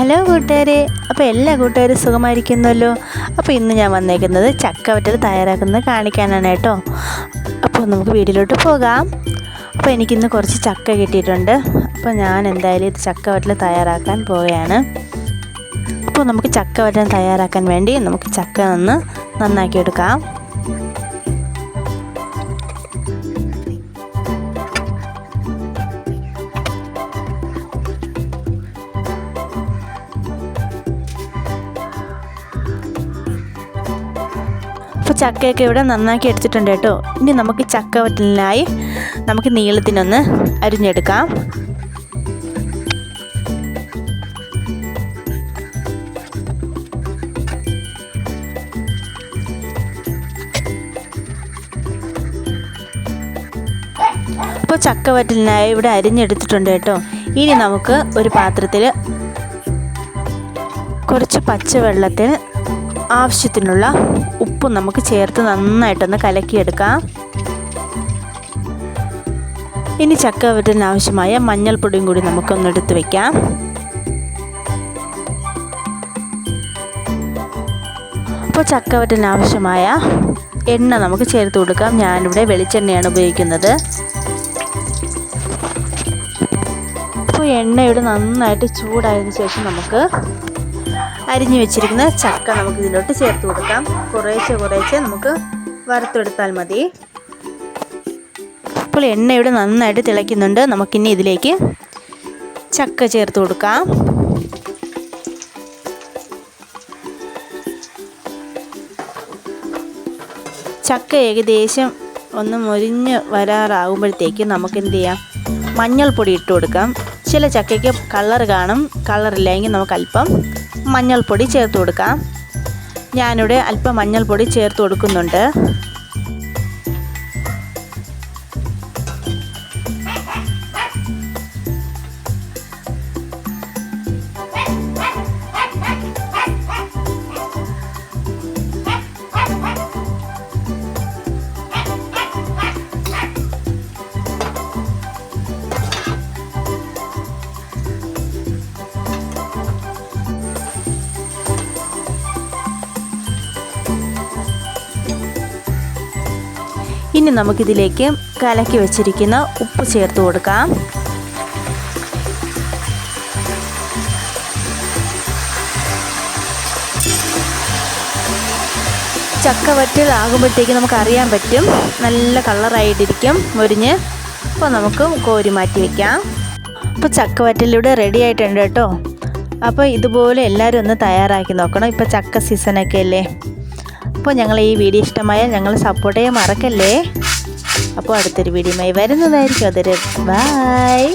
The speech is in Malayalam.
ഹലോ കൂട്ടുകാരെ അപ്പോൾ എല്ലാ കൂട്ടുകാരും സുഖമായിരിക്കുന്നല്ലോ? അപ്പോൾ ഇന്ന് ഞാൻ വന്നേക്കുന്നത് ചക്ക തയ്യാറാക്കുന്നത് കാണിക്കാനാണ് കേട്ടോ. അപ്പോൾ നമുക്ക് വീട്ടിലോട്ട് പോകാം. അപ്പോൾ എനിക്കിന്ന് കുറച്ച് ചക്ക കിട്ടിയിട്ടുണ്ട്. അപ്പോൾ ഞാൻ എന്തായാലും ഇത് ചക്ക വറ്റൽ തയ്യാറാക്കാൻ പോവുകയാണ്. അപ്പോൾ നമുക്ക് ചക്ക വറ്റൽ തയ്യാറാക്കാൻ വേണ്ടി നമുക്ക് ചക്ക ഒന്ന് നന്നാക്കി ചക്കയൊക്കെ ഇവിടെ നന്നാക്കി എടുത്തിട്ടുണ്ട് കേട്ടോ. ഇനി നമുക്ക് ചക്ക വറ്റലിനായി നമുക്ക് നീളത്തിനൊന്ന് അരിഞ്ഞെടുക്കാം. ഇപ്പോൾ ചക്ക വറ്റലിനായി ഇവിടെ അരിഞ്ഞെടുത്തിട്ടുണ്ട് കേട്ടോ. ഇനി നമുക്ക് ഒരു പാത്രത്തിൽ കുറച്ച് പച്ചവെള്ളത്തിൽ ആവശ്യത്തിനുള്ള ഉപ്പ് നമുക്ക് ചേർത്ത് നന്നായിട്ടൊന്ന് കലക്കിയെടുക്കാം. ഇനി ചക്ക വറ്റലിന് ആവശ്യമായ മഞ്ഞൾപ്പൊടിയും കൂടി നമുക്കൊന്ന് എടുത്ത് വെക്കാം. അപ്പോൾ ചക്ക ആവശ്യമായ എണ്ണ നമുക്ക് ചേർത്ത് കൊടുക്കാം. ഞാനിവിടെ വെളിച്ചെണ്ണയാണ് ഉപയോഗിക്കുന്നത്. അപ്പോൾ എണ്ണയുടെ നന്നായിട്ട് ചൂടായതിനു ശേഷം നമുക്ക് അരിഞ്ഞു വെച്ചിരിക്കുന്ന ചക്ക നമുക്ക് ഇതിലോട്ട് ചേർത്ത് കൊടുക്കാം. കുറേശ്ശെ കുറേശ്ശെ നമുക്ക് വറുത്തെടുത്താൽ മതി. ഇപ്പോൾ എണ്ണ ഇവിടെ നന്നായിട്ട് തിളയ്ക്കുന്നുണ്ട്. നമുക്കിനി ഇതിലേക്ക് ചക്ക ചേർത്ത് കൊടുക്കാം. ചക്ക ഏകദേശം ഒന്ന് മുരിഞ്ഞ് വരാറാകുമ്പോഴത്തേക്ക് നമുക്ക് എന്ത് ചെയ്യാം? മഞ്ഞൾപ്പൊടി ഇട്ട് കൊടുക്കാം. ചില ചക്കയ്ക്ക് കളർ കാണും. കളറില്ലെങ്കിൽ നമുക്ക് അല്പം മഞ്ഞൾപ്പൊടി ചേർത്ത് കൊടുക്കാം. ഞാനിവിടെ അല്പം മഞ്ഞൾപ്പൊടി ചേർത്ത് കൊടുക്കുന്നുണ്ട്. ഇനി നമുക്കിതിലേക്ക് കലക്കി വെച്ചിരിക്കുന്ന ഉപ്പ് ചേർത്ത് കൊടുക്കാം. ചക്ക ആകുമ്പോഴത്തേക്ക് നമുക്ക് അറിയാൻ പറ്റും. നല്ല കളറായിട്ടിരിക്കും. മുരിഞ്ഞ് അപ്പോൾ നമുക്ക് കോരി മാറ്റി വയ്ക്കാം അപ്പോൾ ചക്ക വറ്റലിവിടെ റെഡി ആയിട്ടുണ്ട് കേട്ടോ. അപ്പോൾ ഇതുപോലെ എല്ലാവരും ഒന്ന് തയ്യാറാക്കി നോക്കണം. ഇപ്പോൾ ചക്ക സീസണൊക്കെ അല്ലേ? അപ്പോൾ ഞങ്ങൾ ഈ വീഡിയോ ഇഷ്ടമായാൽ ഞങ്ങൾ സപ്പോർട്ട് ചെയ്യാൻ മറക്കല്ലേ? അപ്പോൾ അടുത്തൊരു വീഡിയോയുമായി വരുന്നതായിരിക്കും. അതൊരു ബായ്